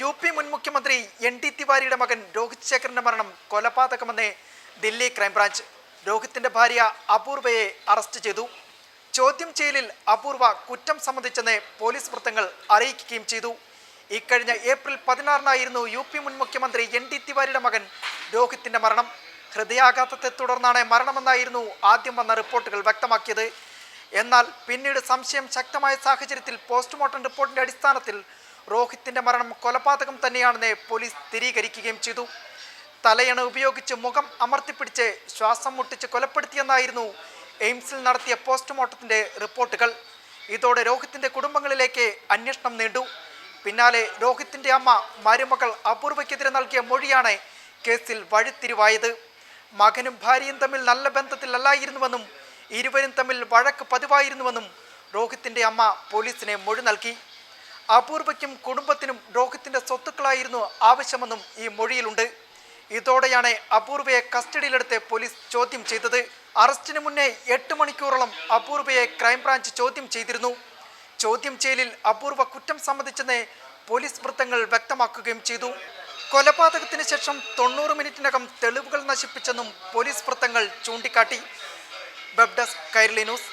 U P മുൻ മുഖ്യമന്ത്രി N T തിവാരിയുടെ മകൻ രോഹിത് ശേഖറിന്റെ മരണം കൊലപാതകമെന്ന് ദില്ലി ക്രൈംബ്രാഞ്ച്. രോഹിത്തിന്റെ ഭാര്യ അപൂർവയെ അറസ്റ്റ് ചെയ്തു. ചോദ്യം ചെയ്യലിൽ അപൂർവ കുറ്റം സംബന്ധിച്ചെന്ന് പോലീസ് വൃത്തങ്ങൾ അറിയിക്കുകയും ചെയ്തു. ഇക്കഴിഞ്ഞ ഏപ്രിൽ പതിനാറിനായിരുന്നു യു പി മുൻ മുഖ്യമന്ത്രി എൻ ടി തിവാരിയുടെ മകൻ രോഹിത്തിന്റെ മരണം. ഹൃദയാഘാതത്തെ തുടർന്നാണ് മരണമെന്നായിരുന്നു ആദ്യം വന്ന റിപ്പോർട്ടുകൾ വ്യക്തമാക്കിയത്. എന്നാൽ പിന്നീട് സംശയം ശക്തമായ സാഹചര്യത്തിൽ പോസ്റ്റ്മോർട്ടം റിപ്പോർട്ടിന്റെ അടിസ്ഥാനത്തിൽ രോഹിത്തിന്റെ മരണം കൊലപാതകം തന്നെയാണെന്ന് പോലീസ് സ്ഥിരീകരിക്കുകയും ചെയ്തു. തലയണ ഉപയോഗിച്ച് മുഖം അമർത്തിപ്പിടിച്ച് ശ്വാസം മുട്ടിച്ച് കൊലപ്പെടുത്തിയെന്നായിരുന്നു എയിംസിൽ നടത്തിയ പോസ്റ്റ്മോർട്ടത്തിന്റെ റിപ്പോർട്ടുകൾ. ഇതോടെ രോഹിത്തിന്റെ കുടുംബങ്ങളിലേക്ക് അന്വേഷണം നീണ്ടു. പിന്നാലെ രോഹിത്തിന്റെ അമ്മ മരുമകൾ അപൂർവയ്ക്കെതിരെ നൽകിയ മൊഴിയാണ് കേസിൽ വഴിത്തിരിവായത്. മകനും ഭാര്യയും തമ്മിൽ നല്ല ബന്ധത്തിലല്ലായിരുന്നുവെന്നും ഇരുവരും തമ്മിൽ വഴക്ക് പതിവായിരുന്നുവെന്നും രോഹിത്തിന്റെ അമ്മ പോലീസിനെ മൊഴി നൽകി. അപൂർവയ്ക്കും കുടുംബത്തിനും രോഹിത്തിന്റെ സ്വത്തുക്കളായിരുന്നു ആവശ്യമെന്നും ഈ മൊഴിയിലുണ്ട്. ഇതോടെയാണ് അപൂർവയെ കസ്റ്റഡിയിലെടുത്ത് പോലീസ് ചോദ്യം ചെയ്തത്. അറസ്റ്റിന് മുന്നേ എട്ട് മണിക്കൂറോളം അപൂർവയെ ക്രൈംബ്രാഞ്ച് ചോദ്യം ചെയ്തിരുന്നു. ചോദ്യം ചെയ്യലിൽ അപൂർവ കുറ്റം സംബന്ധിച്ചെന്ന് പോലീസ് വൃത്തങ്ങൾ വ്യക്തമാക്കുകയും ചെയ്തു. കൊലപാതകത്തിന് ശേഷം തൊണ്ണൂറ് മിനിറ്റിനകം തെളിവുകൾ നശിപ്പിച്ചെന്നും പോലീസ് വൃത്തങ്ങൾ ചൂണ്ടിക്കാട്ടി. Web desk Kairali news.